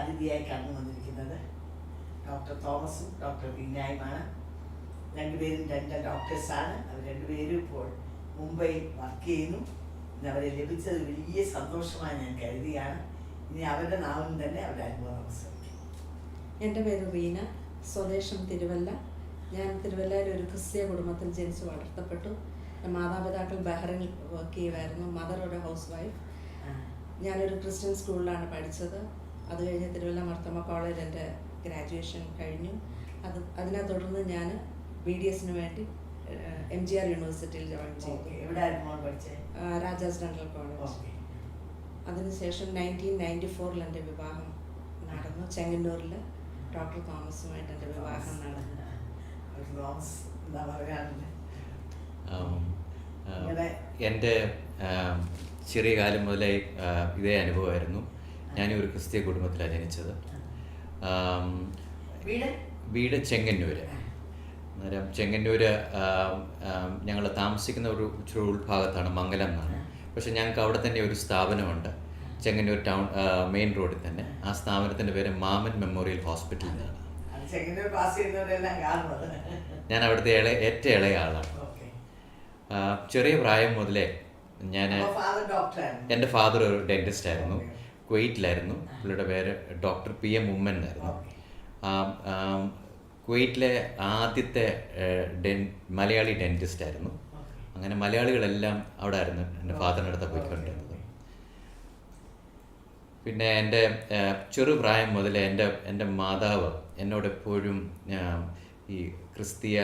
അതിഥിയായി കടന്നു വന്നിരിക്കുന്നത്. ഡോക്ടർ തോമസും ഡോക്ടർ ബീനായുമാണ് രണ്ടുപേരും രണ്ട് ഡോക്ടേഴ്സാണ്. അവർ രണ്ടുപേരും ഇപ്പോൾ മുംബൈയിൽ വർക്ക് ചെയ്യുന്നു. ഇന്ന് അവരെ ലഭിച്ചത് വലിയ സന്തോഷമായി ഞാൻ കരുതിയാണ് ഇനി അവരുടെ നാമം തന്നെ അവരുടെ അനുഭവം അവസരിക്കും എന്റെ പേര് റീന. സ്വദേശം തിരുവല്ല. ഞാൻ തിരുവല്ലയിലെ ഒരു ക്രിസ്തീയ കുടുംബത്തിൽ ജനിച്ച് വളർത്തപ്പെട്ടു. മാതാപിതാക്കൾ ബഹ്റിനിൽ വർക്ക് ചെയ്യുമായിരുന്നു. മദർ ഒരു ഹൗസ് വൈഫ് ഞാനൊരു ക്രിസ്ത്യൻ സ്കൂളിലാണ് പഠിച്ചത്. അത് കഴിഞ്ഞ് തിരുവല്ല മർത്തമ്മ കോളേജിൽ എന്റെ ഗ്രാജുവേഷൻ കഴിഞ്ഞു. അത് അതിനെ തുടർന്ന് ഞാൻ ബി ഡി എസിന് വേണ്ടി എം ജി ആർ യൂണിവേഴ്സിറ്റിയിൽ ജോയിൻ ചെയ്തു. രാജാസ് ഡെന്റൽ കോളേജ് അതിനുശേഷം നയന്റീൻ നയന്റി ഫോറിൽ എന്റെ വിവാഹം നടന്നു. ചെങ്ങന്നൂരിൽ ഡോക്ടർ തോമസുമായിട്ട് എന്റെ വിവാഹം നടന്നു. എന്റെ ചെറിയ കാലം മുതലേ ഇതേ അനുഭവമായിരുന്നു. ഞാനും ഒരു ക്രിസ്തീയ കുടുംബത്തിലാണ് ജനിച്ചത്. വീട്? ചെങ്ങന്നൂര്. അന്നേരം ചെങ്ങന്നൂര് ഞങ്ങൾ താമസിക്കുന്ന ഒരു ഇച്ചിരി ഉൾഭാഗത്താണ് മംഗലം എന്നാണ്. പക്ഷെ ഞങ്ങൾക്ക് അവിടെ തന്നെ ഒരു സ്ഥാപനമുണ്ട്. ചെങ്ങന്നൂർ ടൗൺ മെയിൻ റോഡിൽ തന്നെ. ആ സ്ഥാപനത്തിന്റെ പേര് മാമൻ മെമ്മോറിയൽ ഹോസ്പിറ്റൽ എന്നാണ്. ഞാൻ അവിടുത്തെ ഇളയ ഏറ്റവും ഇളയ ആളാണ്. ചെറിയ പ്രായം മുതലേ ഞാൻ എന്റെ ഫാദർ ഒരു ഡെന്റിസ്റ്റ് ആയിരുന്നു. കുവൈറ്റിലായിരുന്നു. പുള്ളിയുടെ പേര് ഡോക്ടർ പി എം ഉമ്മൻ എന്നായിരുന്നു കുവൈറ്റിലെ ആദ്യത്തെ ഡെൻ മലയാളി ഡെന്റിസ്റ്റ് ആയിരുന്നു. അങ്ങനെ മലയാളികളെല്ലാം അവിടെ ആയിരുന്നു എന്റെ ഫാദറിന്റെ അടുത്ത് പോയിക്കൊണ്ടിരുന്നത് പിന്നെ എന്റെ ചെറുപ്രായം മുതൽ എന്റെ എന്റെ മാതാവ് എന്നോട് എപ്പോഴും ഈ ക്രിസ്തീയ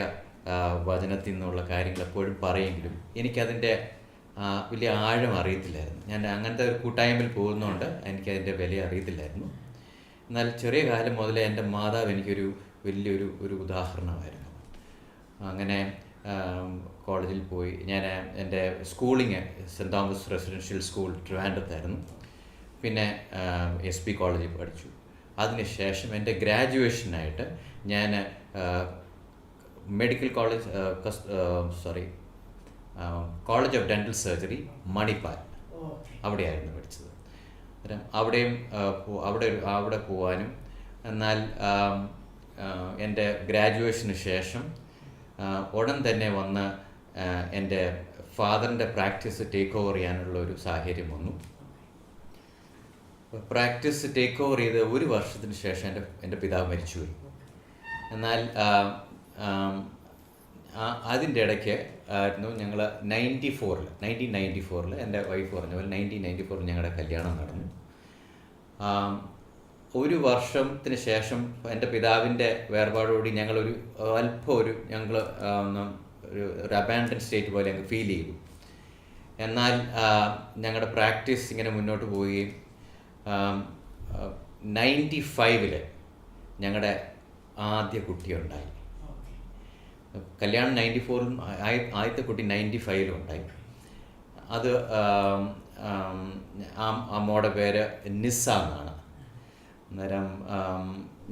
വചനത്തിൽ നിന്നുള്ള കാര്യങ്ങൾ എപ്പോഴും പറയെങ്കിലും എനിക്കതിന്റെ വലിയ ആഴം അറിയത്തില്ലായിരുന്നു. ഞാൻ അങ്ങനത്തെ ഒരു കൂട്ടായ്മയിൽ പോകുന്നതുകൊണ്ട് എനിക്കതിന്റെ വില അറിയത്തില്ലായിരുന്നു. എന്നാൽ ചെറിയ കാലം മുതലേ എന്റെ മാതാവ് എനിക്കൊരു വലിയൊരു ഒരു ഉദാഹരണമായിരുന്നു. അങ്ങനെ കോളേജിൽ പോയി. ഞാൻ എന്റെ schooling saint Thomas residential school ട്രിവാൻഡ്രത്തായിരുന്നു പിന്നെ എസ് പി കോളേജിൽ പഠിച്ചു. അതിനുശേഷം എന്റെ ഗ്രാജുവേഷനായിട്ട് ഞാൻ medical college sorry college of dental surgery Manipal. അവിടെയായിരുന്നു പഠിച്ചത്. അവിടെയും അവിടെ അവിടെ പോവാനും എന്നാൽ എന്റെ ഗ്രാജുവേഷന് ശേഷം ഉടൻ തന്നെ വന്ന് എന്റെ ഫാദറിന്റെ പ്രാക്ടീസ് ടേക്ക് ഓവർ ചെയ്യാനുള്ള ഒരു സാഹചര്യം വന്നു. പ്രാക്ടീസ് ടേക്ക് ഓവർ ചെയ്ത് ഒരു വർഷത്തിന് ശേഷം എന്റെ എന്റെ പിതാവ് മരിച്ചുപോയി എന്നാൽ അതിന്റെ ഇടയ്ക്ക് ആയിരുന്നു ഞങ്ങൾ നയന്റി ഫോറിൽ നയന്റീൻ നയന്റി ഫോറിൽ എന്റെ വൈഫ് പറഞ്ഞ പോലെ നയന്റീൻ നയന്റി ഫോറിൽ ഞങ്ങളുടെ കല്യാണം നടന്നു. ഒരു വർഷത്തിന് ശേഷം എന്റെ പിതാവിന്റെ വേർപാടോടി ഞങ്ങളൊരു അല്പം ഒരു ഞങ്ങൾ ഒരു റബാൻഡൻ സ്റ്റേറ്റ് പോലെ ഞങ്ങൾ ഫീൽ ചെയ്തു. എന്നാൽ ഞങ്ങളുടെ പ്രാക്ടീസ് ഇങ്ങനെ മുന്നോട്ട് പോവുകയും നയന്റി ഫൈവിൽ ഞങ്ങളുടെ ആദ്യ കുട്ടിയുണ്ടായി. കല്യാണം നയന്റി ഫോറിലും ആദ്യത്തെ കുട്ടി നയന്റി ഫൈവിലും ഉണ്ടായി. അത് ആം, അമ്മയുടെ പേര് നിസ്സ എന്നാണ്. അന്നേരം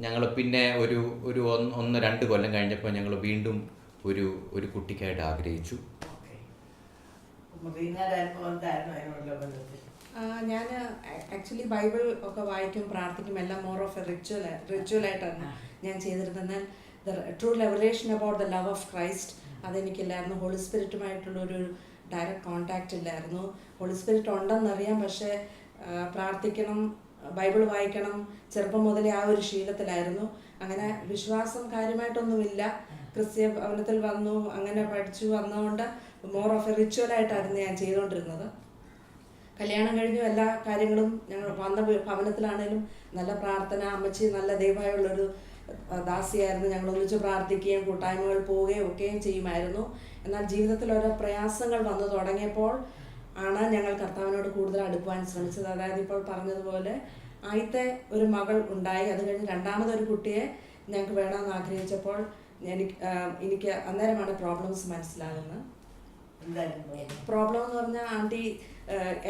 ഞങ്ങൾ പിന്നെ ഒരു ഒരു ഒന്ന് ഒന്ന് രണ്ട് കൊല്ലം കഴിഞ്ഞപ്പോൾ ഞങ്ങൾ വീണ്ടും ഒരു ഒരു കുട്ടിക്കായിട്ട് ആഗ്രഹിച്ചു. ഞാൻ ആക്ച്വലി ബൈബിൾ ഒക്കെ വായിക്കും പ്രാർത്ഥിക്കും എല്ലാം more of a ritual ritual ആയിട്ടാണ് ഞാൻ ചെയ്തിരുന്നത്. എന്നാൽ the true revelation about the love of Christ അതെനിക്കില്ലായിരുന്നു. Holy സ്പിരിറ്റുമായിട്ടുള്ള ഒരു ഡയറക്റ്റ് കോണ്ടാക്റ്റ് ഇല്ലായിരുന്നു. ഹോളി സ്പിരിറ്റ് ഉണ്ടെന്നറിയാം പക്ഷേ പ്രാർത്ഥിക്കണം ബൈബിൾ വായിക്കണം ചെറുപ്പം മുതലേ ആ ഒരു ശീലത്തിലായിരുന്നു. അങ്ങനെ വിശ്വാസം കാര്യമായിട്ടൊന്നുമില്ല. ക്രിസ്ത്യ ഭവനത്തിൽ വന്നു അങ്ങനെ പഠിച്ചു വന്നതുകൊണ്ട് മോർ ഓഫ് എ റിച്വലായിട്ടായിരുന്നു ഞാൻ ചെയ്തുകൊണ്ടിരുന്നത്. കല്യാണം കഴിഞ്ഞു എല്ലാ കാര്യങ്ങളും ഞങ്ങൾ വന്ന ഭവനത്തിലാണേലും നല്ല പ്രാർത്ഥന അമ്മച്ചി നല്ല ദൈവമായുള്ളൊരു ദാസിയായിരുന്നു ഞങ്ങൾ ഒന്നിച്ച് പ്രാർത്ഥിക്കുകയും കൂട്ടായ്മകൾ പോവുകയും ഒക്കെയും ചെയ്യുമായിരുന്നു. എന്നാൽ ജീവിതത്തിൽ ഓരോ പ്രയാസങ്ങൾ വന്നു തുടങ്ങിയപ്പോൾ ആണ് ഞങ്ങൾ കർത്താവിനോട് കൂടുതൽ അടുക്കുവാൻ ശ്രമിച്ചത്. അതായത് ഇപ്പോൾ പറഞ്ഞതുപോലെ ആദ്യത്തെ ഒരു മകൾ ഉണ്ടായി. അത് കഴിഞ്ഞ് രണ്ടാമതൊരു കുട്ടിയെ ഞങ്ങൾക്ക് വേണമെന്ന് ആഗ്രഹിച്ചപ്പോൾ എനിക്ക് എനിക്ക് അന്നേരമാണ് പ്രോബ്ലംസ് മനസ്സിലാകുന്നത്. പ്രോബ്ലം എന്ന് പറഞ്ഞാൽ ആന്റി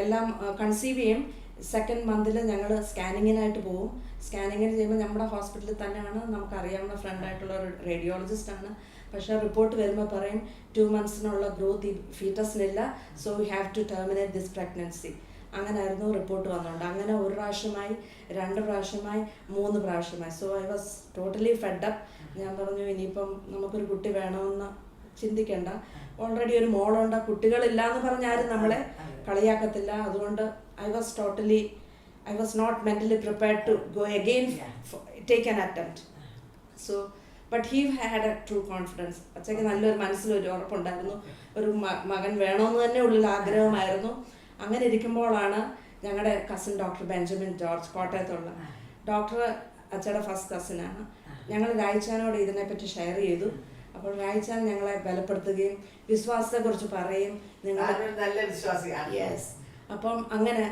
എല്ലാം കൺസീവ് ചെയ്യും. സെക്കൻഡ് മന്തിൽ ഞങ്ങൾ സ്കാനിങ്ങിനായിട്ട് പോകും സ്കാനിങ്ങിന് ചെയ്യുമ്പോൾ നമ്മുടെ ഹോസ്പിറ്റലിൽ തന്നെയാണ് നമുക്കറിയാവുന്ന ഫ്രണ്ടായിട്ടുള്ള ഒരു റേഡിയോളജിസ്റ്റ് ആണ്. പക്ഷേ റിപ്പോർട്ട് വരുമ്പോൾ പറയും ടു മന്ത്സിനുള്ള ഗ്രോത്ത് ഈ ഫീറ്റസിനില്ല so we have to terminate this pregnancy അങ്ങനായിരുന്നു report വന്നുകൊണ്ട് അങ്ങനെ ഒരു പ്രാവശ്യമായി രണ്ട് പ്രാവശ്യമായി മൂന്ന് പ്രാവശ്യമായി. So I was totally up ഞാൻ പറഞ്ഞു ഇനിയിപ്പം നമുക്കൊരു കുട്ടി വേണമെന്ന് ചിന്തിക്കേണ്ട. ഓൾറെഡി ഒരു മോളുണ്ട് കുട്ടികളില്ല എന്ന് പറഞ്ഞാലും നമ്മളെ കളിയാക്കത്തില്ല. അതുകൊണ്ട് I was totally I was not mentally prepared to go again take an attempt so but he had a true confidence അച്ഛക്ക് നല്ലൊരു മനസ്സിലൊരു ഉറപ്പുണ്ടായിരുന്നു. ഒരു മകൻ വേണമെന്ന് തന്നെ ഉള്ളിൽ ആഗ്രഹമായിരുന്നു. അങ്ങനെ ഇരിക്കുമ്പോഴാണ് ഞങ്ങളുടെ കസിൻ ഡോക്ടർ ബെഞ്ചമിൻ ജോർജ് കോട്ടയത്തുള്ള ഡോക്ടർ അച്ഛയുടെ ഫസ്റ്റ് കസിനാണ് ഞങ്ങൾ രായിച്ചാനോട് ഇതിനെപ്പറ്റി ഷെയർ ചെയ്തു. അപ്പോൾ രായിച്ചാൻ ഞങ്ങളെ ബലപ്പെടുത്തുകയും വിശ്വാസത്തെക്കുറിച്ച് പറയും നിങ്ങൾ നല്ല വിശ്വാസിയാണ്. യെസ് അപ്പം അങ്ങനെ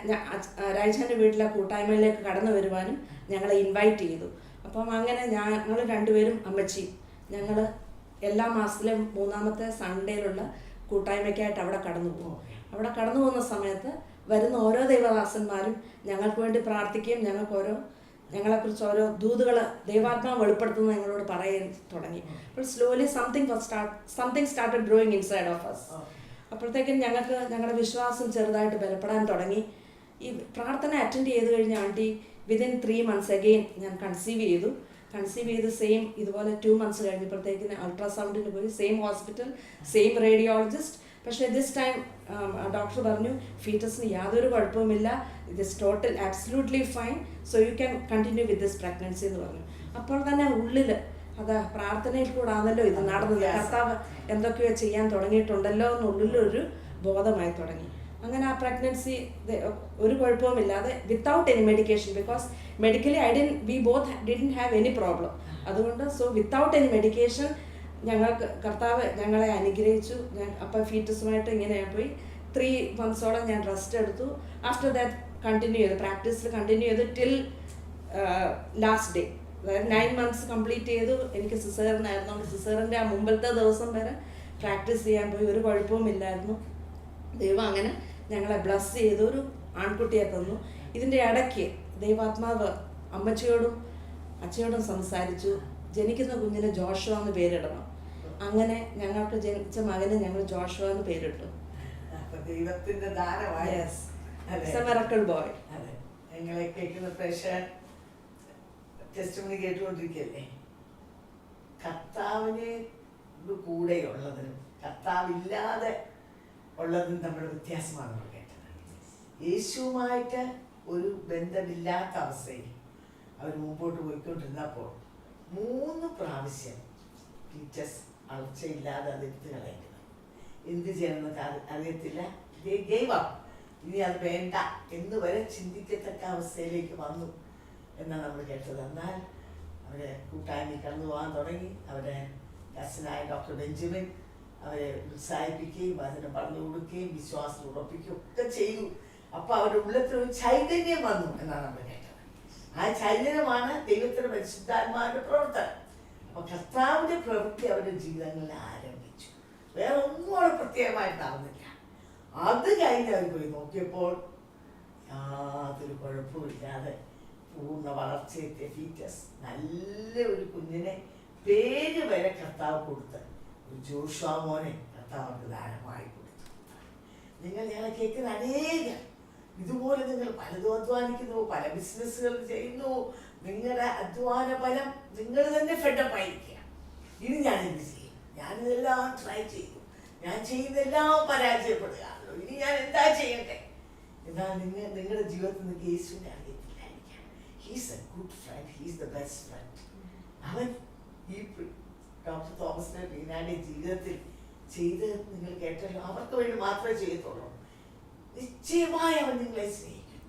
രാജാന്റെ വീട്ടിലെ കൂട്ടായ്മയിലേക്ക് കടന്നു വരുവാനും ഞങ്ങളെ ഇൻവൈറ്റ് ചെയ്തു. അപ്പം അങ്ങനെ ഞങ്ങൾ രണ്ടുപേരും അമ്മച്ചി ഞങ്ങൾ എല്ലാ മാസത്തിലും മൂന്നാമത്തെ സൺഡേയിലുള്ള കൂട്ടായ്മയ്ക്കായിട്ട് അവിടെ കടന്നു പോകും. അവിടെ കടന്നു പോകുന്ന സമയത്ത് വരുന്ന ഓരോ ദൈവദാസന്മാരും ഞങ്ങൾക്ക് വേണ്ടി പ്രാർത്ഥിക്കുകയും ഞങ്ങൾക്ക് ഓരോ ഞങ്ങളെക്കുറിച്ച് ഓരോ ദൂതുകൾ ദൈവാത്മാവ് വെളിപ്പെടുത്തുന്നത് ഞങ്ങളോട് പറയാൻ തുടങ്ങി. അപ്പോൾ slowly something start something started growing inside of us അപ്പോഴത്തേക്കും ഞങ്ങൾക്ക് ഞങ്ങളുടെ വിശ്വാസം ചെറുതായിട്ട് ബലപ്പെടാൻ തുടങ്ങി. ഈ പ്രാർത്ഥന അറ്റൻഡ് ചെയ്ത് കഴിഞ്ഞ Andi within three months again ഞാൻ കൺസീവ് ചെയ്തു. കൺസീവ് ചെയ്ത് സെയിം ഇതുപോലെ ടു മന്ത്സ് കഴിഞ്ഞപ്പോഴത്തേക്കിന് അൾട്രാസൗണ്ടിന് പോയി. സെയിം ഹോസ്പിറ്റൽ സെയിം റേഡിയോളജിസ്റ്റ് പക്ഷേ ദിസ് ടൈം ഡോക്ടർ പറഞ്ഞു ഫീറ്റസിന് യാതൊരു കുഴപ്പവുമില്ല. Is total absolutely fine so you can continue with this pregnancy എന്ന് പറഞ്ഞു. അപ്പോൾ തന്നെ ഉള്ളിൽ അത് പ്രാർത്ഥനയിൽ കൂടാണല്ലോ ഇത് നടന്നത്. കർത്താവ് എന്തൊക്കെയോ ചെയ്യാൻ തുടങ്ങിയിട്ടുണ്ടല്ലോ എന്നുള്ളിലൊരു ബോധമായി തുടങ്ങി. അങ്ങനെ ആ പ്രഗ്നൻസി ഒരു കുഴപ്പവുമില്ലാതെ without any medication because medically I didn't we both didn't have any problem അതുകൊണ്ട് സോ വിത്തൗട്ട് എനി മെഡിക്കേഷൻ ഞങ്ങൾക്ക് കർത്താവ് ഞങ്ങളെ അനുഗ്രഹിച്ചു. ഞാൻ അപ്പം ഫീറ്റസുമായിട്ട് ഇങ്ങനെ പോയി. ത്രീ മന്ത്സോളം ഞാൻ റെസ്റ്റ് എടുത്തു. ആഫ്റ്റർ ദാറ്റ് കണ്ടിന്യൂ ചെയ്തു. പ്രാക്ടീസിൽ കണ്ടിന്യൂ ചെയ്തു till last day nine months complete ചെയ്തു. എനിക്ക് സിസേറിനായിരുന്നു. സിസേറിന്റെ ആ മുമ്പത്തെ ദിവസം വരെ പ്രാക്ടീസ് ചെയ്യാൻ പോയി. ഒരു കുഴപ്പവും ഇല്ലായിരുന്നു. ദൈവം അങ്ങനെ ഞങ്ങളെ ബ്ലസ് ചെയ്ത്. ഒരു ആൺകുട്ടിയെ തന്നു. ഇതിന്റെ ഇടയ്ക്ക് ദൈവാത്മാവ് അമ്മച്ചിയോടും അച്ഛയോടും സംസാരിച്ചു. ജനിക്കുന്ന കുഞ്ഞിനെ ജോഷുവ എന്ന് പേരിടണം. അങ്ങനെ ഞങ്ങൾക്ക് ജനിച്ച മകന് ഞങ്ങൾ ജോഷുവ എന്ന് പേരിട്ടു. ദൈവത്തിന്റെ. മെറക്കിൾ ബോയ് അതെ. ഞങ്ങളെ കേൾക്കുന്ന പ്രേക്ഷകർ ടെസ്റ്റ് കേട്ടുകൊണ്ടിരിക്കുകയല്ലേ? കർത്താവിന് കൂടെ ഉള്ളതിനും കർത്താവില്ലാതെ ഉള്ളതിനും നമ്മുടെ വ്യത്യാസമാണ് നമ്മൾ കേട്ടത്. യേശുവുമായിട്ട് ഒരു ബന്ധമില്ലാത്ത അവസ്ഥയിൽ അവർ മുമ്പോട്ട് പോയിക്കൊണ്ടിരുന്നപ്പോൾ മൂന്ന് പ്രാവശ്യം ടീച്ചേഴ്സ് അളർച്ചയില്ലാതെ അത് എടുത്തു കളയുന്നത്. എന്ത് ചെയ്യണമെന്ന് അറി- അറിയത്തില്ല. ഗെയ്വ ഇനി അത് വേണ്ട എന്ന് വരെ ചിന്തിക്കത്തക്ക അവസ്ഥയിലേക്ക് വന്നു. എന്നാണ് നമ്മൾ കേട്ടത്. എന്നാൽ അവരെ കൂട്ടായ്മ കടന്നു പോകാൻ തുടങ്ങി. അവരെ കസനായ ഡോക്ടർ ബെഞ്ചമിൻ അവരെ ഉത്സാഹിപ്പിക്കുകയും അതിനെ പറഞ്ഞു കൊടുക്കുകയും വിശ്വാസം ഉറപ്പിക്കുകയും ഒക്കെ ചെയ്തു. അപ്പോൾ അവരുടെ ഉള്ളത്തിൽ ഒരു ചൈതന്യം വന്നു എന്നാണ് നമ്മൾ കേട്ടത്. ആ ചൈതന്യമാണ് ദൈവത്തിന്റെ പരിശുദ്ധാത്മാവിന്റെ പ്രവർത്തനം. അപ്പൊ കർത്താവിന്റെ പ്രവൃത്തി അവരുടെ ജീവിതങ്ങളിൽ ആരംഭിച്ചു. വേറെ ഒന്നും അവിടെ പ്രത്യേകമായിട്ട് നടന്നില്ല. അത് കഴിഞ്ഞ് അവർ പോയി നോക്കിയപ്പോൾ യാതൊരു കുഴപ്പമില്ലാതെ പൂർണ വളർച്ചയെത്തിയ ഫീറ്റസ് നല്ല ഒരു കുഞ്ഞിനെ പേര് വരെ കർത്താവ് കൊടുത്ത് ജോഷുവ മോനെ കർത്താവ് അവർക്ക് ദാനമായി കൊടുത്തു. നിങ്ങൾ ഞങ്ങളെ കേൾക്കുന്ന അനേകം ഇതുപോലെ നിങ്ങൾ പലതും അധ്വാനിക്കുന്നു പല ബിസിനസ്സുകൾ ചെയ്യുന്നു നിങ്ങളുടെ അധ്വാന ഫലം നിങ്ങൾ തന്നെ ഫെഡപ്പ് ഇനി ഞാൻ എന്ത് ചെയ്യും. ഞാനിതെല്ലാം ട്രൈ ചെയ്തു ഞാൻ ചെയ്യുന്നതെല്ലാം പരാജയപ്പെടുകയാണല്ലോ ഇനി ഞാൻ എന്താ ചെയ്യട്ടെ എന്നാൽ നിങ്ങൾ നിങ്ങളുടെ ജീവിതത്തിൽ നിങ്ങൾക്ക് യേശുവിനെ he's a good friend he's the best friend അവൻ ഈ ഡോക്ടർ തോമസിന്റെ റീനാന്റെ ജീവിതത്തിൽ ചെയ്ത് നിങ്ങൾ കേട്ടല്ലോ. അവർക്ക് വേണ്ടി മാത്രമേ ചെയ്യത്തുള്ളൂ. നിശ്ചയമായി അവൻ നിങ്ങളെ സ്നേഹിക്കും.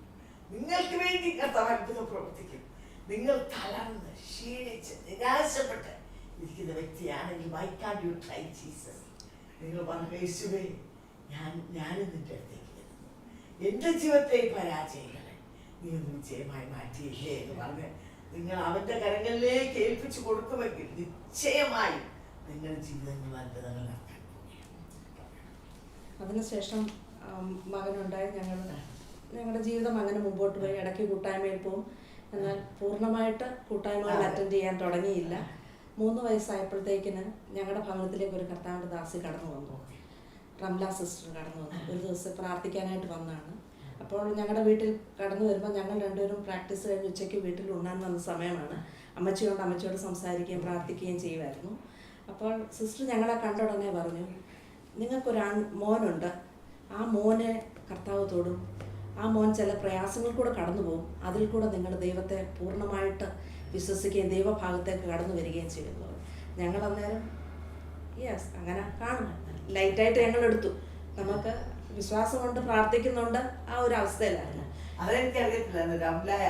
നിങ്ങൾക്ക് വേണ്ടി കർത്താവ് അത്ഭുതം പ്രവർത്തിക്കും. നിങ്ങൾ തളർന്ന് ക്ഷീണിച്ച് നിരാശപ്പെട്ട് ഇരിക്കുന്ന വ്യക്തിയാണെങ്കിൽ why can you try Jesus നിങ്ങൾ പറഞ്ഞു യേശുവേ ഞാൻ ഞാനും നിന്റെ അടുത്തേക്ക് എന്റെ ജീവിതത്തെ ഈ പരാജയങ്ങളെ നീ ഒന്ന് വിജയമായി മാറ്റിയില്ലേ എന്ന് പറഞ്ഞ് നിങ്ങൾ അവന്റെ കരങ്ങളിലേക്ക് ഏൽപ്പിച്ചു കൊടുക്കുമെങ്കിൽ നിശ്ചയമായി നിങ്ങളുടെ ജീവിതങ്ങൾ പോവുകയാണ് അതിനുശേഷം മകനുണ്ടായി ഞങ്ങൾ ഞങ്ങളുടെ ജീവിതം അങ്ങനെ മുമ്പോട്ട് പോയി. ഇടയ്ക്ക് കൂട്ടായ്മയിൽ പോവും. എന്നാൽ പൂർണമായിട്ട് കൂട്ടായ്മകൾ അറ്റൻഡ് ചെയ്യാൻ തുടങ്ങിയില്ല. മൂന്ന് വയസ്സായപ്പോഴത്തേക്കിന് ഞങ്ങളുടെ ഭവനത്തിലേക്ക് ഒരു കർത്താവിന്റെ ദാസി കടന്നു വന്നു. റംല സിസ്റ്റർ കടന്നു വന്നു. ഒരു ദിവസം പ്രാർത്ഥിക്കാനായിട്ട് വന്നാണ് അപ്പോൾ ഞങ്ങളുടെ വീട്ടിൽ കടന്നു വരുമ്പോൾ ഞങ്ങൾ രണ്ടുപേരും പ്രാക്ടീസ് കഴിഞ്ഞ് ഉച്ചയ്ക്ക് വീട്ടിൽ ഉണ്ണാൻ വന്ന സമയമാണ്. അമ്മച്ചിയോട് അമ്മച്ചിയോട് സംസാരിക്കുകയും പ്രാർത്ഥിക്കുകയും ചെയ്യുമായിരുന്നു അപ്പോൾ സിസ്റ്റർ ഞങ്ങളെ കണ്ട ഉടനെ പറഞ്ഞു നിങ്ങൾക്കൊരാൺ മോനുണ്ട്. ആ മോനെ കർത്താവ് തൊടും. ആ മോൻ ചില പ്രയാസങ്ങൾ കൂടെ കടന്നു പോകും. അതിൽ കൂടെ നിങ്ങൾ ദൈവത്തെ പൂർണമായിട്ട് വിശ്വസിക്കുകയും ദൈവഭാഗത്തേക്ക് കടന്നു വരികയും ചെയ്യുന്നു. ഞങ്ങൾ അന്നേരം യെസ് അങ്ങനെ കാണും ലൈറ്റായിട്ട് ഞങ്ങൾ എടുത്തു. നമുക്ക് വിശ്വാസം കൊണ്ട് പ്രാർത്ഥിക്കുന്നുണ്ട്. ആ ഒരു അവസ്ഥയിലാണ് അതെനിക്ക് റംലായ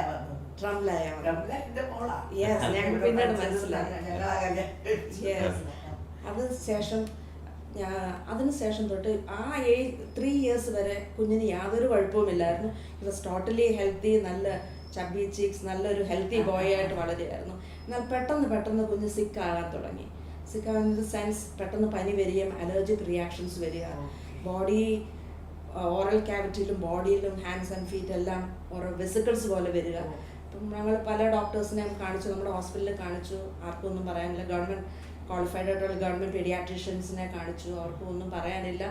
ഞങ്ങൾ പിന്നീട് മനസ്സിലായി. ഞങ്ങളാ കല്യാണം Yes. അതിന് ശേഷം ഞാൻ അതിനുശേഷം തൊട്ട് ആ ഏ ത്രീ ഇയേഴ്സ് വരെ കുഞ്ഞിന് യാതൊരു കുഴപ്പവുമില്ലായിരുന്നു ഇല്ലായിരുന്നു. വാസ് ടോട്ടലി ഹെൽത്തി നല്ല ചബി ചീക്സ് നല്ലൊരു ഹെൽത്തി ബോയ് ആയിട്ട് വളരുമായിരുന്നു എന്നാൽ പെട്ടെന്ന് പെട്ടെന്ന് കുഞ്ഞ് സിക്ക് ആകാൻ തുടങ്ങി. സിക്ക് ആകുന്ന സെൻസ് പെട്ടെന്ന് പനി വരികയും അലർജിക് റിയാക്ഷൻസ് വരിക. ബോഡി ഓറൽ ക്യാവിറ്റിയിലും ബോഡിയിലും ഹാൻഡ്സ് ആൻഡ് ഫീറ്റ് എല്ലാം ഓരോ വെസിക്കിൾസ് പോലെ വരിക. അപ്പം ഞങ്ങൾ പല ഡോക്ടേഴ്സിനെ കാണിച്ചു നമ്മുടെ ഹോസ്പിറ്റലിൽ കാണിച്ചു. ആർക്കും ഒന്നും പറയാനില്ല. ഗവൺമെന്റ് ക്വാളിഫൈഡ് ആയിട്ടുള്ള ഗവൺമെന്റ് പീഡിയാട്രീഷ്യൻസിനെ കാണിച്ചു. അവർക്കും ഒന്നും പറയാനില്ല.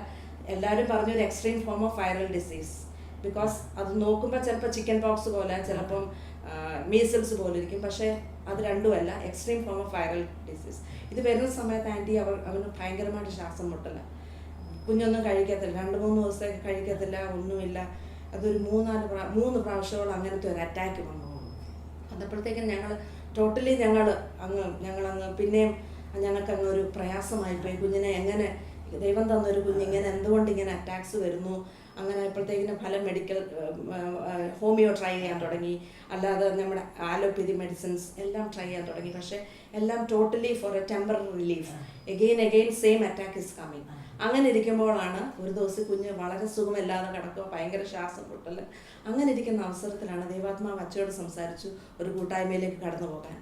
എല്ലാവരും പറഞ്ഞൊരു extreme form of viral disease because അത് നോക്കുമ്പോൾ ചിലപ്പോൾ ചിക്കൻ പോക്സ് പോലെ ചിലപ്പം മീസൽസ് പോലെ ഇരിക്കും. പക്ഷേ അത് രണ്ടുമല്ല. Extreme form of viral disease ഇത് വരുന്ന സമയത്ത് ആന്റി അവർ അവന് ഭയങ്കരമായിട്ട് ശ്വാസം മുട്ടല. കുഞ്ഞൊന്നും കഴിക്കത്തില്ല. രണ്ട് മൂന്ന് ദിവസത്തേക്ക് കഴിക്കത്തില്ല ഒന്നുമില്ല. അതൊരു മൂന്നാൽ പ്രാ മൂന്ന് പ്രാവശ്യത്തോളം അങ്ങനത്തെ ഒരു അറ്റാക്ക് വന്നു. അതപ്പോഴത്തേക്കും ഞങ്ങൾ ടോട്ടലി ഞങ്ങൾ അങ്ങ് ഞങ്ങളങ്ങ് പിന്നെയും ഞങ്ങൾക്ക് അങ്ങ് ഒരു പ്രയാസമായി പോയി കുഞ്ഞിനെ എങ്ങനെ ദൈവം തന്നൊരു കുഞ്ഞിങ്ങനെ എന്തുകൊണ്ട് ഇങ്ങനെ അറ്റാക്സ് വരുന്നു? അങ്ങനെ ആയപ്പോഴത്തേക്കിനും ഫലം മെഡിക്കൽ ഹോമിയോ ട്രൈ ചെയ്യാൻ തുടങ്ങി. അല്ലാതെ നമ്മുടെ ആലോപ്പതി മെഡിസിൻസ് എല്ലാം ട്രൈ ചെയ്യാൻ തുടങ്ങി. പക്ഷേ എല്ലാം totally for a temporary relief again again same attack is coming അങ്ങനെ ഇരിക്കുമ്പോഴാണ് ഒരു ദിവസം കുഞ്ഞ് വളരെ സുഖമില്ലാതെ കിടക്കുക. ഭയങ്കര ശ്വാസം പൊട്ടൽ അങ്ങനെ ഇരിക്കുന്ന അവസരത്തിലാണ് ദൈവാത്മാവ് അച്ചയോട് സംസാരിച്ചു ഒരു കൂട്ടായ്മയിലേക്ക് കടന്നു പോകാൻ.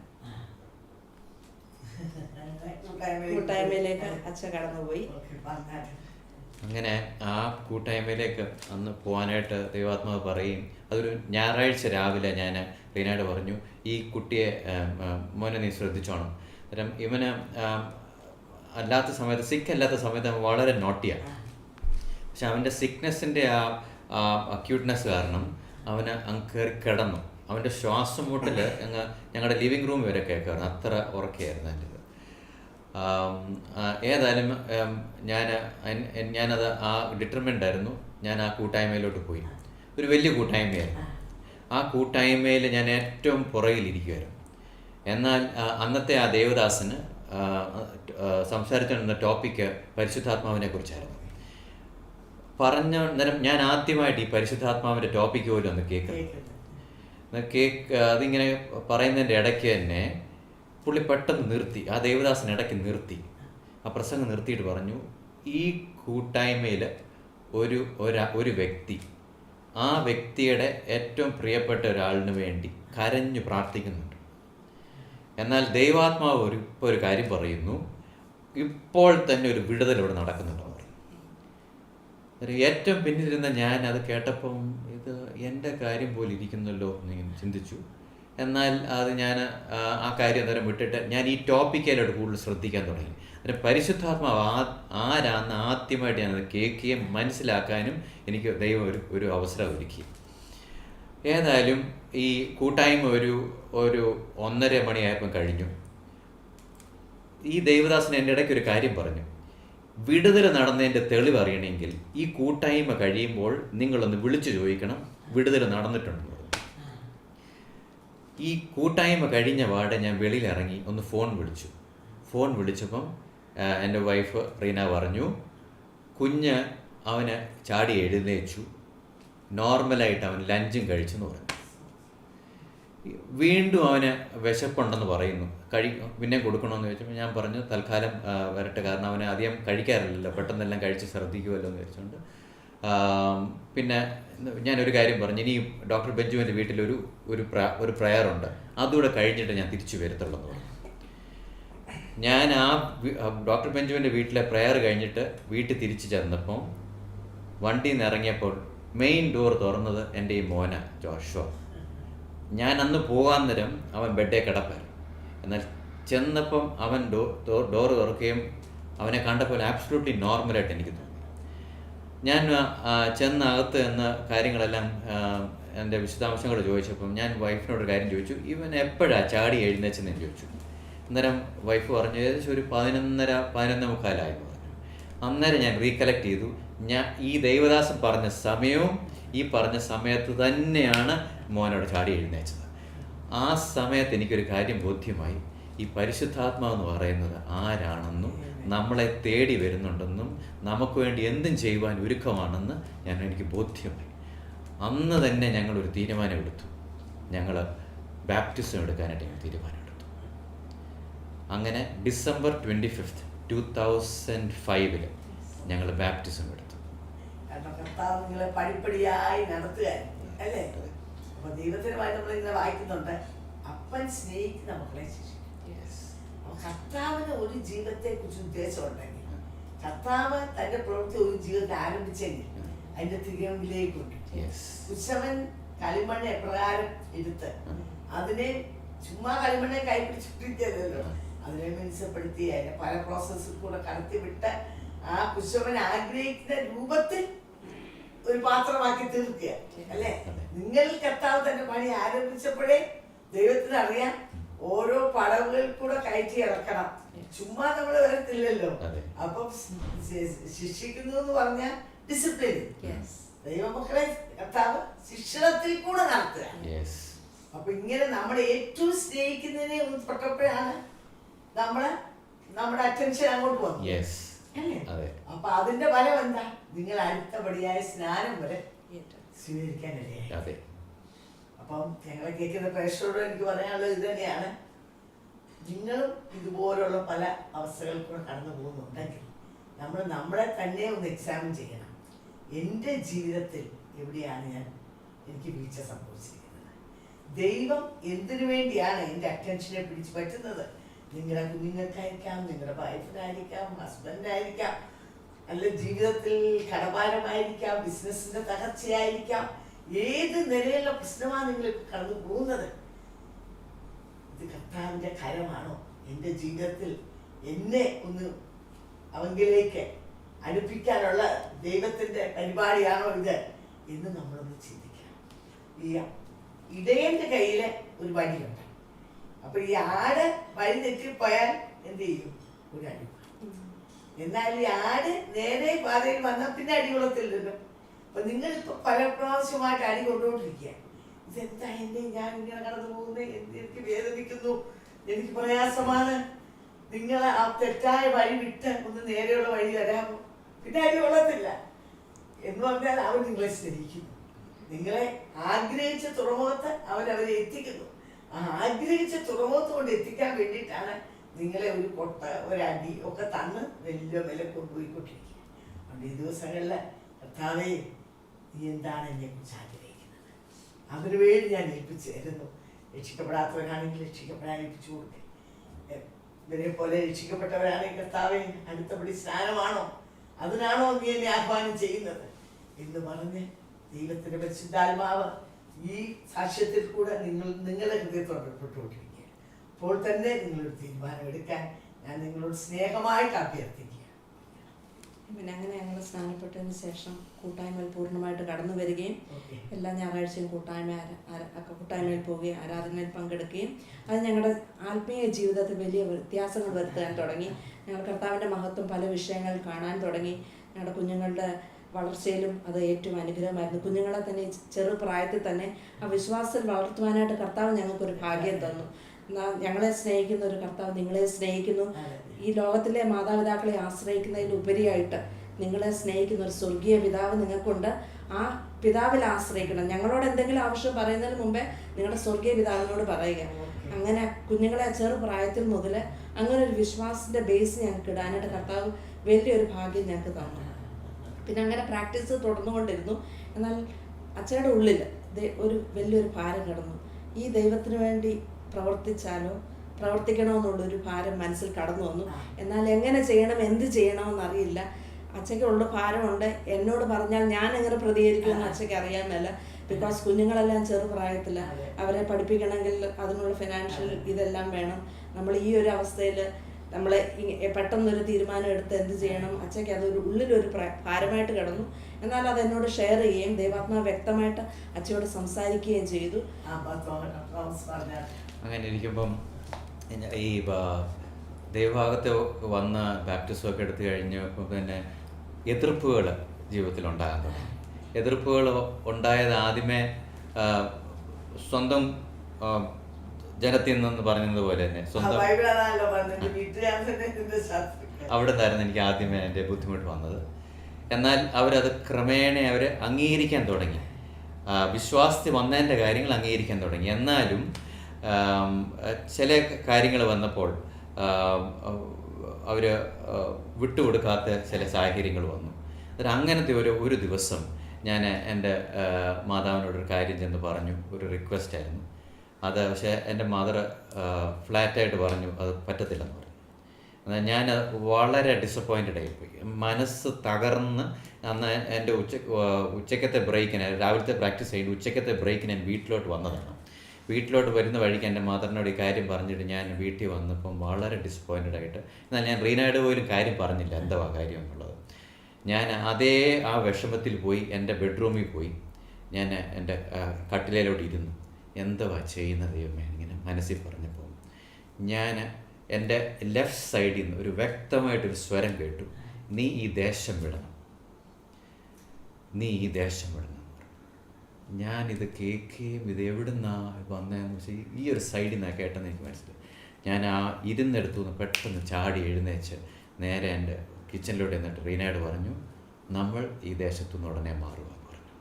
കൂട്ടായ്മയിലേക്ക് അച്ഛ കടന്നുപോയി. അങ്ങനെ ആ കൂട്ടായ്മയിലേക്ക് അന്ന് പോകാനായിട്ട് ദൈവാത്മാവ് പറയും. അതൊരു ഞായറാഴ്ച രാവിലെ ഞാൻ റീനയോട് പറഞ്ഞു ഈ കുട്ടിയെ മോനെ നീ ശ്രദ്ധിച്ചോണം. അന്നേരം ഇവന് അല്ലാത്ത സമയത്ത് സിക്ക് അല്ലാത്ത സമയത്ത് വളരെ നോട്ടിയാണ് പക്ഷെ അവന്റെ സിക്നെസ്സിന്റെ ആ അക്യൂട്ട്നെസ് കാരണം അവന് അങ്ങ് കയറി കിടന്നു. അവന്റെ ശ്വാസം മുട്ടൽ അങ്ങ് ഞങ്ങളുടെ ലിവിങ് റൂം വരെ കേൾക്കാറുണ്ട് അത്ര ഉറക്കെയായിരുന്നു ആ, ഏതായാലും ഞാൻ ഞാനത് ആ ഡിറ്റർമെന്റ് ആയിരുന്നു. ഞാൻ ആ കൂട്ടായ്മയിലോട്ട് പോയി. ഒരു വലിയ കൂട്ടായ്മയായിരുന്നു. ആ കൂട്ടായ്മയിൽ ഞാൻ ഏറ്റവും പുറകിലിരിക്കുമായിരുന്നു എന്നാൽ അന്നത്തെ ആ ദേവദാസന് സംസാരിച്ചുകൊണ്ടിരുന്ന ടോപ്പിക്ക് പരിശുദ്ധാത്മാവിനെ കുറിച്ചായിരുന്നു. പറഞ്ഞ നേരം ഞാൻ ആദ്യമായിട്ട് ഈ പരിശുദ്ധാത്മാവിന്റെ ടോപ്പിക്ക് പോലും ഒന്ന് കേൾക്കുന്നത് കേക്ക് അതിങ്ങനെ പറയുന്നതിന്റെ ഇടയ്ക്ക് തന്നെ പുള്ളി പെട്ടെന്ന് നിർത്തി ആ ദേവദാസൻ ഇടയ്ക്ക് നിർത്തി ആ പ്രസംഗം നിർത്തിയിട്ട് പറഞ്ഞു ഈ കൂട്ടായ്മയിൽ ഒരു ഒരാ ഒരു വ്യക്തി ആ വ്യക്തിയുടെ ഏറ്റവും പ്രിയപ്പെട്ട ഒരാളിന് വേണ്ടി കരഞ്ഞു പ്രാർത്ഥിക്കുന്നുണ്ട്. എന്നാൽ ദൈവാത്മാവ് ഒരു ഇപ്പോൾ ഒരു കാര്യം പറയുന്നു ഇപ്പോൾ തന്നെ ഒരു വിടുതൽ ഇവിടെ നടക്കുന്നുണ്ട് ഏറ്റവും പിന്നിലിരുന്ന ഞാൻ അത് കേട്ടപ്പം ഇത് എന്റെ കാര്യം പോലെ ഇരിക്കുന്നല്ലോ എന്ന് ചിന്തിച്ചു. എന്നാൽ അത് ഞാൻ ആ, കാര്യം അന്നേരം വിട്ടിട്ട് ഞാൻ ഈ ടോപ്പിക്കലോട്ട് കൂടുതൽ ശ്രദ്ധിക്കാൻ തുടങ്ങി. അതിന് പരിശുദ്ധാത്മാവ് ആ ആരാന്ന് ആദ്യമായിട്ട് ഞാനത് കേൾക്കുകയും മനസ്സിലാക്കാനും എനിക്ക് ദൈവം ഒരു ഒരു അവസരം ഒരുക്കി. ഏതായാലും ഈ കൂട്ടായ്മ ഒരു ഒരു ഒന്നര മണിയായപ്പം കഴിഞ്ഞു. ഈ ദേവദാസൻ എന്റെ ഇടയ്ക്ക് ഒരു കാര്യം പറഞ്ഞു. വിടുതൽ നടന്നതിന്റെ തെളിവ് അറിയണമെങ്കിൽ ഈ കൂട്ടായ്മ കഴിയുമ്പോൾ നിങ്ങളൊന്ന് വിളിച്ചു ചോദിക്കണം. വിടുതൽ നടന്നിട്ടുണ്ടെന്ന് ഈ കൂട്ടായ്മ കഴിഞ്ഞ പാടെ ഞാൻ വെളിയിലിറങ്ങി ഒന്ന് ഫോൺ വിളിച്ചു. ഫോൺ വിളിച്ചപ്പം എന്റെ വൈഫ് റീന പറഞ്ഞു കുഞ്ഞ് അവന് ചാടി എഴുന്നേച്ചു. നോർമലായിട്ട് അവൻ ലഞ്ചും കഴിച്ചെന്ന് പറഞ്ഞു. വീണ്ടും അവന് വിശപ്പുണ്ടെന്ന് പറയുന്നു. കഴി പിന്നെ കൊടുക്കണമെന്ന് ചോദിച്ചപ്പോൾ ഞാൻ പറഞ്ഞു തൽക്കാലം വരട്ടെ. കാരണം അവന് അധികം കഴിക്കാറില്ലല്ലോ. പെട്ടെന്നെല്ലാം കഴിച്ച് ശ്രദ്ധിക്കുമല്ലോ എന്ന് വെച്ചുകൊണ്ട് ആം, പിന്നെ ഞാനൊരു കാര്യം പറഞ്ഞു. ഇനി ഡോക്ടർ ബെഞ്ചുവിന്റെ വീട്ടിൽ ഒരു ഒരു പ്രയറുണ്ട്. അതുകൂടെ കഴിഞ്ഞിട്ട് ഞാൻ തിരിച്ചു വരത്തുള്ളൂ എന്ന് പറഞ്ഞു. ഞാൻ ആ ഡോക്ടർ ബെഞ്ചുവിന്റെ വീട്ടിലെ പ്രയർ കഴിഞ്ഞിട്ട് വീട്ടിൽ തിരിച്ചു ചെന്നപ്പോൾ വണ്ടിയിൽ നിന്ന് ഇറങ്ങിയപ്പോൾ മെയിൻ ഡോർ തുറന്നത് എന്റെ ഈ മോന ജോഷോ ഞാൻ അന്ന് പോകാൻ നേരം അവൻ ബെഡേ കിടപ്പായിരുന്നു. എന്നാൽ ചെന്നപ്പം അവൻ ഡോ ഡോർ തുറക്കുകയും അവനെ കണ്ടപ്പോൾ ആബ്സലൂട്ട്ലി നോർമലായിട്ട് എനിക്ക് തോന്നി. ഞാൻ ചെന്ന് ചെന്നകത്ത് എന്ന കാര്യങ്ങളെല്ലാം എന്റെ വിശദാംശങ്ങൾ ചോദിച്ചപ്പം ഞാൻ വൈഫിനോട് കാര്യം ചോദിച്ചു. ഇവൻ എപ്പോഴാണ് ചാടി എഴുന്നേച്ചെന്ന് ചോദിച്ചു. അന്നേരം വൈഫ് പറഞ്ഞു ഏകദേശം ഒരു പതിനൊന്നര പതിനൊന്ന് മുക്കാലായി പറഞ്ഞു. അന്നേരം ഞാൻ റീകലക്ട് ചെയ്തു. ഞാൻ ഈ ദൈവദാസൻ പറഞ്ഞ സമയവും ഈ പറഞ്ഞ സമയത്ത് തന്നെയാണ് മോനോട് ചാടി എഴുന്നേച്ചത്. ആ സമയത്ത് എനിക്കൊരു കാര്യം ബോധ്യമായി. ഈ പരിശുദ്ധാത്മാവെന്ന് പറയുന്നത് ആരാണെന്നും നമ്മളെ തേടി വരുന്നുണ്ടെന്നും നമുക്ക് വേണ്ടി എന്തും ചെയ്യുവാൻ ഒരുക്കമാണെന്ന് ഞാൻ എനിക്ക് ബോധ്യമായി. അന്ന് തന്നെ ഞങ്ങളൊരു തീരുമാനമെടുത്തു ഞങ്ങൾ ബാപ്റ്റിസം എടുക്കാനായിട്ട് ഞങ്ങൾ തീരുമാനമെടുത്തു അങ്ങനെ December twenty fifth two thousand ഫൈവിൽ ഞങ്ങൾ ബാപ്റ്റിസം എടുത്തു അല്ലേ? അപ്പൊ ദൈവത്തിനുമായി നമ്മൾ ഇങ്ങനെ വായിക്കുന്നുണ്ട് അപ്പൻ സ്നേഹിക്കുന്ന മക്കളെ അപ്പൊ കർത്താവിന് ഒരു ജീവിതത്തെ കുറിച്ച് ഉദ്ദേശമുണ്ടെങ്കിൽ കർത്താവ് തന്റെ പ്രവൃത്തി ഒരു ജീവിതത്തെ ആരംഭിച്ചെങ്കിൽ അതിന്റെ തിരികമ്പിലേക്ക് ഉണ്ട്. കുശവൻ കളിമണ്ണ് എപ്രകാരം എടുത്ത് അതിനെ ചുമ്മാ കളിമണ്ണെ കൈപിടിച്ചിട്ടില്ലല്ലോ അതിനെ മിനുസപ്പെടുത്തി അതിനെ പല പ്രോസസ്സിൽ കൂടെ കടത്തിവിട്ട് ആ കുശവൻ ആഗ്രഹിക്കുന്ന രൂപത്തിൽ ഒരു പാത്രമാക്കി തീർക്കുക. അല്ലെ? നിങ്ങൾ കർത്താവ് തന്റെ പണി ആരംഭിച്ചപ്പോഴേ ദൈവത്തിന് അറിയാം ഓരോ പടവുകളിൽ കൂടെ കയറ്റി ഇറക്കണം. ചുമ്മാ നമ്മൾ വരത്തില്ലല്ലോ. അപ്പം ശിക്ഷിക്കുന്നു എന്ന് പറഞ്ഞാൽ ഡിസിപ്ലിൻ ദൈവമക്കളെ കർത്താവ് ശിക്ഷണത്തിൽ കൂടെ നടത്തുക. അപ്പൊ ഇങ്ങനെ നമ്മൾ ഏറ്റവും സ്നേഹിക്കുന്നതിനെ ഉൾപ്പെട്ടപ്പോഴാണ് നമ്മൾ നമ്മുടെ അറ്റൻഷൻ അങ്ങോട്ട് അതെ. അപ്പൊ അതിന്റെ ഫലം എന്താ? നിങ്ങൾ അടുത്തപടിയായ സ്നാനം വരെ സ്വീകരിക്കാനിടയായി അപ്പം ഞങ്ങളെ കേൾക്കുന്ന പ്രേക്ഷകരോട് എനിക്ക് പറയാനുള്ളത് ഇത് തന്നെയാണ്. നിങ്ങളും ഇതുപോലുള്ള പല അവസ്ഥകളിൽ കൂടെ കടന്നു പോകുന്നുണ്ടെങ്കിൽ നമ്മൾ നമ്മളെ തന്നെ ഒന്ന് എക്സാമിൻ ചെയ്യണം. എന്റെ ജീവിതത്തിൽ എവിടെയാണ് ഞാൻ എനിക്ക് വീഴ്ച സംഭവിച്ചിരിക്കുന്നത്? ദൈവം എന്തിനു വേണ്ടിയാണ് എന്റെ അറ്റൻഷനെ പിടിച്ചു പറ്റുന്നത്? നിങ്ങളുടെ കുഞ്ഞുങ്ങൾക്കായിരിക്കാം നിങ്ങളുടെ വൈഫിനായിരിക്കാം ഹസ്ബൻഡായിരിക്കാം അല്ല ജീവിതത്തിൽ കടഭാരമായിരിക്കാം ബിസിനസിന്റെ തകർച്ചയായിരിക്കാം ഏത് നിലയിലുള്ള പ്രശ്നമാണ് നിങ്ങൾ കടന്നു പോകുന്നത്? ഇത് കർത്താവിന്റെ കരമാണോ? എന്റെ ജീവിതത്തിൽ എന്നെ ഒന്ന് അവങ്കിലേക്ക് അടുപ്പിക്കാനുള്ള ദൈവത്തിന്റെ പരിപാടിയാണോ ഇത് എന്ന് നമ്മളൊന്ന് ചിന്തിക്കണം. ഈ ഇതേന്റെ കയ്യിൽ ഒരു വടിയുണ്ട്. അപ്പൊ ഈ ആട് വഴി തെറ്റിപ്പോയാൽ എന്ത് ചെയ്യും? ഒരു അടി. എന്നാൽ ഈ ആട് നേരെ പാതയിൽ വന്നാൽ പിന്നെ അടികുളത്തിലിരുന്നു അപ്പൊ നിങ്ങൾ പല പ്രാവശ്യമായിട്ട് അടി കൊണ്ടുകൊണ്ടിരിക്കുക. ഇതെന്താ എന്നെ ഞാൻ ഇങ്ങനെ കടന്നു പോകുന്നത് എനിക്ക് വേദനിക്കുന്നു. എനിക്ക് പ്രയാസമാണ്. നിങ്ങൾ ആ തെറ്റായ വഴി വിട്ട് ഒന്ന് നേരെയുള്ള വഴി തരാമോ? പിന്നെ അടി കൊള്ളത്തില്ല. എന്ന് പറഞ്ഞാൽ അവൻ നിങ്ങളെ സ്നേഹിക്കുന്നു. നിങ്ങളെ ആഗ്രഹിച്ച തുറമുഖത്ത് അവൻ അവരെ എത്തിക്കുന്നു. ആ ആഗ്രഹിച്ച തുറമുഖത്ത് കൊണ്ട് എത്തിക്കാൻ വേണ്ടിയിട്ടാണ് നിങ്ങളെ ഒരു കൊട്ട ഒരടി ഒക്കെ തന്ന് വലിയ വില കൊണ്ടുപോയിക്കൊണ്ടിരിക്കുക. അതുകൊണ്ട് ഈ ദിവസങ്ങളിൽ കർത്താവേ നീ എന്താണ് കുറിച്ച് ആഗ്രഹിക്കുന്നത്? അതിനു വേണ്ടി ഞാൻ ഏൽപ്പിച്ചു തരുന്നു രക്ഷിക്കപ്പെടാത്തവരാണെങ്കിൽ രക്ഷിക്കപ്പെടാൻ ഏൽപ്പിച്ചു കൊടുക്കേ. ഇവരെ പോലെ രക്ഷിക്കപ്പെട്ടവരാണെങ്കിൽ കർത്താവെ അടുത്തപടി സ്നാനമാണോ? അതിനാണോ നീ എന്നെ ആഹ്വാനം ചെയ്യുന്നത്? എന്ന് പറഞ്ഞ് ദൈവത്തിന്റെ പരിശുദ്ധാത്മാവ് ഈ സാക്ഷ്യത്തിൽ കൂടെ നിങ്ങൾ നിങ്ങളെ ഹൃദയത്തോട് പെട്ടുകൊണ്ടിരിക്കുക അപ്പോൾ തന്നെ നിങ്ങളൊരു തീരുമാനം എടുക്കാൻ ഞാൻ നിങ്ങളോട് സ്നേഹമായിട്ട് അഭ്യർത്ഥിക്കുക പിന്നെ അങ്ങനെ ഞങ്ങൾ സ്നാനപ്പെട്ടതിന് ശേഷം കൂട്ടായ്മയിൽ പൂർണമായിട്ട് കടന്നു വരികയും എല്ലാ ഞായറാഴ്ചയും കൂട്ടായ്മ കൂട്ടായ്മയിൽ പോവുകയും ആരാധനയിൽ പങ്കെടുക്കുകയും അത് ഞങ്ങളുടെ ആത്മീയ ജീവിതത്തിൽ വലിയ വ്യത്യാസങ്ങൾ വരുത്താൻ തുടങ്ങി. ഞങ്ങൾ കർത്താവിന്റെ മഹത്വം പല വിഷയങ്ങൾ കാണാൻ തുടങ്ങി. ഞങ്ങളുടെ കുഞ്ഞുങ്ങളുടെ വളർച്ചയിലും അത് ഏറ്റവും അനുഗ്രഹമായിരുന്നു. കുഞ്ഞുങ്ങളെ തന്നെ ചെറുപ്രായത്തിൽ ചെറു പ്രായത്തിൽ തന്നെ ആ വിശ്വാസത്തിൽ വളർത്തുവാനായിട്ട് കർത്താവ് ഞങ്ങൾക്കൊരു ഭാഗ്യം തന്നു. ഞങ്ങളെ സ്നേഹിക്കുന്ന ഒരു കർത്താവ് നിങ്ങളെ സ്നേഹിക്കുന്നു. ഈ ലോകത്തിലെ മാതാപിതാക്കളെ ആശ്രയിക്കുന്നതിലുപരിയായിട്ട് നിങ്ങളെ സ്നേഹിക്കുന്ന ഒരു സ്വർഗീയ പിതാവ് നിങ്ങൾക്കുണ്ട്. ആ പിതാവിൽ ആശ്രയിക്കണം. ഞങ്ങളോട് എന്തെങ്കിലും ആവശ്യം പറയുന്നതിന് മുമ്പേ നിങ്ങളുടെ സ്വർഗീയ പിതാവിനോട് പറയുക. അങ്ങനെ കുഞ്ഞുങ്ങളെ ചെറു പ്രായത്തിൽ മുതൽ അങ്ങനെ ഒരു വിശ്വാസത്തിന്റെ ബേസ് ഞങ്ങൾക്ക് ഇടാനായിട്ട് കർത്താവ് വലിയൊരു ഭാഗ്യം ഞങ്ങൾക്ക് തന്നു. പിന്നെ അങ്ങനെ പ്രാക്ടീസ് തുടർന്നുകൊണ്ടിരുന്നു. എന്നാൽ അച്ഛയുടെ ഉള്ളിൽ ഒരു വലിയൊരു ഭാരം കിടന്നു. ഈ ദൈവത്തിന് വേണ്ടി പ്രവർത്തിച്ചാലോ പ്രവർത്തിക്കണമെന്നുള്ളൊരു ഭാരം മനസ്സിൽ കടന്നു വന്നു. എന്നാൽ എങ്ങനെ ചെയ്യണം എന്ത് ചെയ്യണമെന്നറിയില്ല അച്ഛയ്ക്കുള്ള ഭാരമുണ്ട്. എന്നോട് പറഞ്ഞാൽ ഞാൻ എങ്ങനെ പ്രതികരിക്കുമെന്ന് അച്ഛയ്ക്ക് അറിയാൻ മേല. ബിക്കോസ് കുഞ്ഞുങ്ങളെല്ലാം ചെറുപ്രായത്തില്ല അവരെ പഠിപ്പിക്കണമെങ്കിൽ അതിനുള്ള ഫിനാൻഷ്യൽ ഇതെല്ലാം വേണം. നമ്മൾ ഈ ഒരു അവസ്ഥയിൽ നമ്മൾ പെട്ടെന്നൊരു തീരുമാനം എടുത്ത് എന്ത് ചെയ്യണം? അച്ഛയ്ക്ക് അതൊരു ഉള്ളിലൊരു പ്ര- ഭാരമായിട്ട് കിടന്നു. എന്നാൽ അത് എന്നോട് ഷെയർ ചെയ്യുകയും ദൈവാത്മാവ് വ്യക്തമായിട്ട് അച്ഛയോട് സംസാരിക്കുകയും ചെയ്തു. അങ്ങനെ ഇരിക്കുമ്പം ഈ ദൈവഭാഗത്ത് വന്ന് ബാപ്റ്റിസം ഒക്കെ എടുത്തു കഴിഞ്ഞപ്പോൾ പിന്നെ എതിർപ്പുകൾ ജീവിതത്തിൽ ഉണ്ടാകാൻ തുടങ്ങി എതിർപ്പുകൾ ഉണ്ടായത് ആദ്യമേ സ്വന്തം ജനത്തിൽ നിന്ന് പറഞ്ഞതുപോലെ തന്നെ സ്വന്തം അവിടെ നിന്നായിരുന്നു എനിക്ക് ആദ്യമേ എന്റെ ബുദ്ധിമുട്ട് വന്നത്. എന്നാൽ അവരത് ക്രമേണ അവർ അംഗീകരിക്കാൻ തുടങ്ങി. വിശ്വാസത്തിൽ വന്നതിന്റെ കാര്യങ്ങൾ അംഗീകരിക്കാൻ തുടങ്ങി. എന്നാലും ചില കാര്യങ്ങൾ വന്നപ്പോൾ അവർ വിട്ടുകൊടുക്കാത്ത ചില സാഹചര്യങ്ങൾ വന്നു. അന്നേരം അങ്ങനത്തെ ഒരു ഒരു ദിവസം ഞാൻ എന്റെ മാതാവിനോടൊരു കാര്യം ചെന്ന് പറഞ്ഞു ഒരു റിക്വസ്റ്റ് ആയിരുന്നു. അത് പക്ഷേ എന്റെ മദർ ഫ്ലാറ്റായിട്ട് പറഞ്ഞു അത് പറ്റത്തില്ലെന്ന് പറഞ്ഞു. ഞാൻ വളരെ ഡിസപ്പോയിന്റഡ് ആയിപ്പോയി. മനസ്സ് തകർന്ന് അന്ന് എന്റെ ഉച്ച ഉച്ചക്കത്തെ ബ്രേക്കിന് രാവിലത്തെ പ്രാക്ടീസ് കഴിഞ്ഞ് ഉച്ചക്കത്തെ ബ്രേക്കിന് ഞാൻ വീട്ടിലോട്ട് വന്നതാണ്. വീട്ടിലോട്ട് വരുന്ന വഴിക്ക് എന്റെ മദറിനോട് ഈ കാര്യം പറഞ്ഞിട്ട് ഞാൻ വീട്ടിൽ വന്നപ്പം വളരെ ഡിസപ്പോയിന്റഡ് ആയിട്ട്. എന്നാൽ ഞാൻ റീനയോട് പോലും കാര്യം പറഞ്ഞില്ല എന്തുവാ കാര്യം എന്നുള്ളത്. ഞാൻ അതേ ആ വിഷമത്തിൽ പോയി എന്റെ ബെഡ്റൂമിൽ പോയി. ഞാൻ എന്റെ കട്ടിലയിലോട്ട് ഇരുന്നു. എന്തുവാ ചെയ്യുന്ന ദൈവമേ ഇങ്ങനെ മനസ്സിൽ പറഞ്ഞപ്പോൾ ഞാൻ എന്റെ ലെഫ്റ്റ് സൈഡിൽ നിന്ന് ഒരു വ്യക്തമായിട്ടൊരു സ്വരം കേട്ടു. നീ ഈ ദേശം വിടണം. നീ ഈ ദേശം വിടണം. ഞാനിത് കേൾക്കുകയും ഇത് എവിടുന്നാ വന്നതെന്ന് വെച്ചാൽ ഈ ഒരു സൈഡിൽ നിന്നാണ് കേട്ടെന്ന് എനിക്ക് മനസ്സിലായി. ഞാൻ ആ ഇരുന്നെടുത്തു നിന്ന് പെട്ടെന്ന് ചാടി എഴുന്നേച്ച് നേരെ എന്റെ കിച്ചണിലൂടെ എന്നിട്ട് റീനയോട് പറഞ്ഞു നമ്മൾ ഈ ദേശത്തു നിന്ന് ഉടനെ മാറുക എന്ന് പറഞ്ഞു.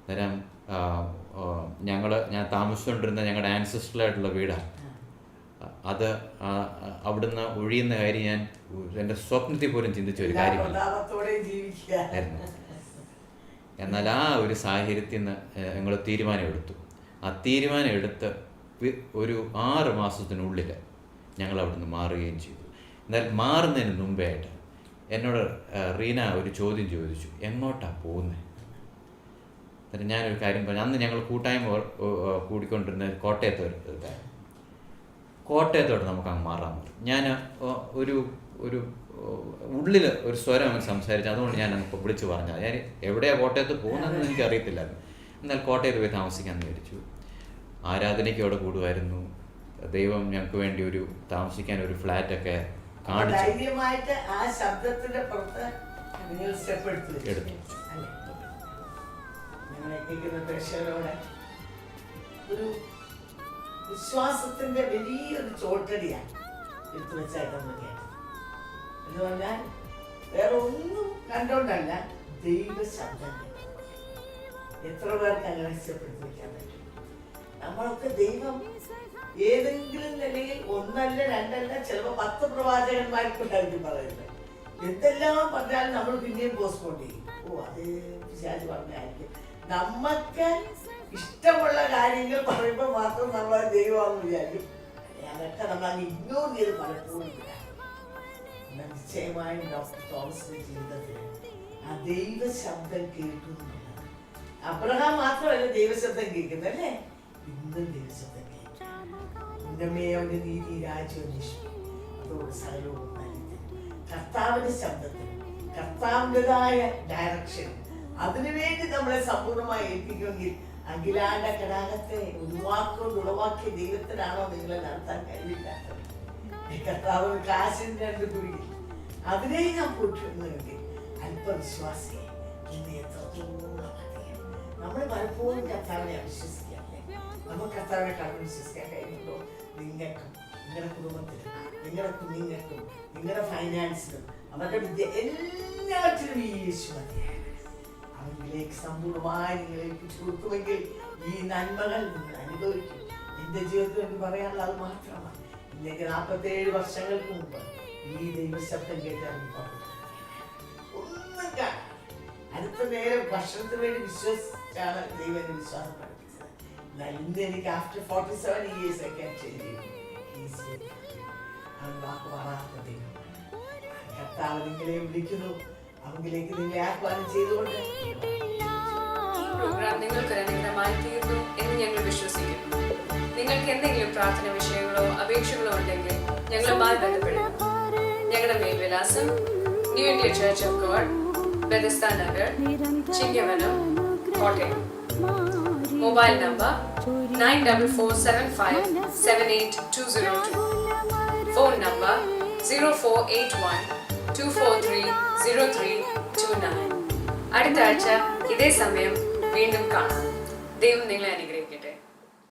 അന്നേരം ഞങ്ങൾ ഞാൻ താമസിച്ചുകൊണ്ടിരുന്ന ഞങ്ങളുടെ ആൻസിസ്റ്ററായിട്ടുള്ള വീടാണ് അത് അവിടുന്ന് ഒഴിയുന്ന കാര്യം ഞാൻ എന്റെ സ്വപ്നത്തിൽ പോലും ചിന്തിച്ച ഒരു കാര്യമല്ല ആയിരുന്നു. എന്നാൽ ആ ഒരു സാഹചര്യത്തിൽ നിന്ന് ഞങ്ങൾ തീരുമാനമെടുത്തു. ആ തീരുമാനം എടുത്ത് ഒരു ആറ് മാസത്തിനുള്ളിൽ ഞങ്ങൾ അവിടുന്ന് മാറുകയും ചെയ്തു. എന്നാൽ മാറുന്നതിന് മുമ്പേ ആയിട്ട് എന്നോട് റീന ഒരു ചോദ്യം ചോദിച്ചു. എങ്ങോട്ടാണ് പോകുന്നത് എന്നിട്ട് ഞാനൊരു കാര്യം പറഞ്ഞു. അന്ന് ഞങ്ങൾ കൂട്ടായ്മ ഓ- ഓ- ഓ കൂടിക്കൊണ്ടിരുന്ന കോട്ടയത്ത് ഒരു കോട്ടയത്തോട്ട് നമുക്ക് അങ്ങ് മാറാൻ പറ്റും ഞാൻ ഒരു ഒരു ഉള്ളിൽ ഒരു സ്വരം അവൻ സംസാരിച്ചു അതുകൊണ്ട് ഞാൻ അങ്ങ് വിളിച്ച് പറഞ്ഞത് ഞാൻ എവിടെയാണ് കോട്ടയത്ത് പോകുന്നതെന്ന് എനിക്ക് അറിയത്തില്ലായിരുന്നു എന്നാൽ കോട്ടയത്ത് പോയി താമസിക്കാൻ വിചാരിച്ചു. ആരാധനയ്ക്ക് അവിടെ കൂടുമായിരുന്നു. ദൈവം ഞങ്ങൾക്ക് വേണ്ടി ഒരു താമസിക്കാൻ ഒരു ഫ്ലാറ്റൊക്കെ കാണിച്ചു. ആ ശബ്ദത്തിന്റെ പുറത്ത് എടുത്തു ഒരു വിശ്വാസത്തിന്റെ വലിയൊരു ചോട്ടടിയാണ് എടുത്തു വെച്ചായിട്ടെന്ന് കേട്ടത് എന്ന് പറഞ്ഞാൽ വേറെ ഒന്നും കണ്ടോണ്ടല്ല ദൈവ ശബ്ദം. എത്ര പേർക്ക് അങ്ങനെ സ്റ്റെപ്പെടുത്തി വെക്കാൻ പറ്റും? നമ്മളൊക്കെ ദൈവം ഏതെങ്കിലും നിലയിൽ ഒന്നല്ല രണ്ടല്ല ചിലപ്പോ പത്ത് പ്രവാചകന്മാർക്കുണ്ടായിരിക്കും പറയുന്നത്. എന്തെല്ലാം പറഞ്ഞാലും നമ്മൾ പിന്നെയും പോസ്റ്റ്പോൺ ചെയ്യും. ഓ അത് പിശാച് പറഞ്ഞായിരിക്കും. നമുക്ക് ഇഷ്ടമുള്ള കാര്യങ്ങൾ പറയുമ്പോൾ മാത്രം നമ്മൾ ദൈവമാണെന്ന് വിചാരിക്കും. അതൊക്കെ നമ്മൾ അങ്ങ് ഇഗ്നോർ ചെയ്ത് പലപ്പോഴും നിശ്ചയമായും ഡോക്ടർ തോമസിന്റെ ജീവിതത്തിൽ ആ ദൈവ ശബ്ദം കേൾക്കുന്നു അബ്രഹാം മാത്രമല്ല ദൈവശബ്ദം കേൾക്കുന്നത് അല്ലേ? ഇന്നും ദൈവശബ്ദം കേൾക്കും ഉന്നമേ അവന്റെ നീതി രാജ്യം അതോട് സകലവും കർത്താവിന്റെ ശബ്ദത്തിൽ കർത്താവിന്റെതായ ഡയറക്ഷൻ അതിനുവേണ്ടി നമ്മളെ സമ്പൂർണമായി ഏൽപ്പിക്കുമെങ്കിൽ അഖിലാണ്ട കടാകത്തെ ഉരുവാക്കൊണ്ട് ഉളവാക്കിയ ദൈവത്തിനാണോ നിങ്ങളെ നടത്താൻ കഴിവില്ലാത്തത്? ഈ കർത്താവ് കാശിന് രണ്ട് കുഴി അതിനെ ഞാൻ കൂട്ടുന്നെങ്കിൽ അല്പവിശ്വാസിയെ ഇന്ന് എത്രത്തോളം നമ്മൾ പലപ്പോഴും കർത്താവിനെ അവിശ്വസിക്കാറില്ലേ നമുക്ക് കർത്താവിനെ കണ്ടു വിശ്വസിക്കാൻ കഴിയുന്നുണ്ടോ നിങ്ങൾക്കും നിങ്ങളുടെ കുടുംബത്തിനും നിങ്ങളുടെ കുഞ്ഞുങ്ങൾക്കും നിങ്ങളുടെ ഫൈനാൻസിനും അവരുടെ വിദ്യ എല്ലാറ്റിനും ഈ യേശു മതിയാണ് അവനിലേക്ക് സമ്പൂർണമായി ഏൽപ്പിച്ചു കൊടുക്കുമെങ്കിൽ ഈ നന്മകൾ നിങ്ങൾ അനുഭവിക്കും. എന്റെ ജീവിതത്തിൽ പറയാനുള്ള അത് മാത്രമാണ്. ഇല്ലെങ്കിൽ നാൽപ്പത്തേഴ് വർഷങ്ങൾക്ക് മുമ്പ് ഈ ദൈവശബ്ദം കേട്ടാൽ അടുത്ത നേരം ഭക്ഷണത്തിന് വേണ്ടി വിശ്വസിച്ചാണ് ദൈവം വിശ്വാസം പഠിപ്പിച്ചത്. എനിക്ക് after forty seven years can അവൻ വാക്ക് വിളിക്കുന്നു. അവങ്കിലേക്ക് നിങ്ങളെ ആഹ്വാനം ചെയ്തുകൊണ്ട്. പ്രോഗ്രാം നിങ്ങൾക്ക് അനുഗ്രഹമായി തീർന്നു എന്ന് ഞങ്ങൾ വിശ്വസിക്കുന്നു. നിങ്ങൾക്ക് എന്തെങ്കിലും പ്രാർത്ഥന വിഷയങ്ങളോ അപേക്ഷകളോ ഉണ്ടെങ്കിൽ ഞങ്ങളുമായി ബന്ധപ്പെടുക ഞങ്ങളുടെ മെയിൽ വിലാസം new India church of God Bethesda Nagar Chingavanam Kottayam. Mobile number nine double four seven five seven eight two zero two. Phone number zero four eight one two four three zero three two nine. അടുത്ത ആഴ്ച ഇതേ സമയം വീണ്ടും കാണാം. ദൈവം നിങ്ങളെ അനുഗ്രഹിക്കും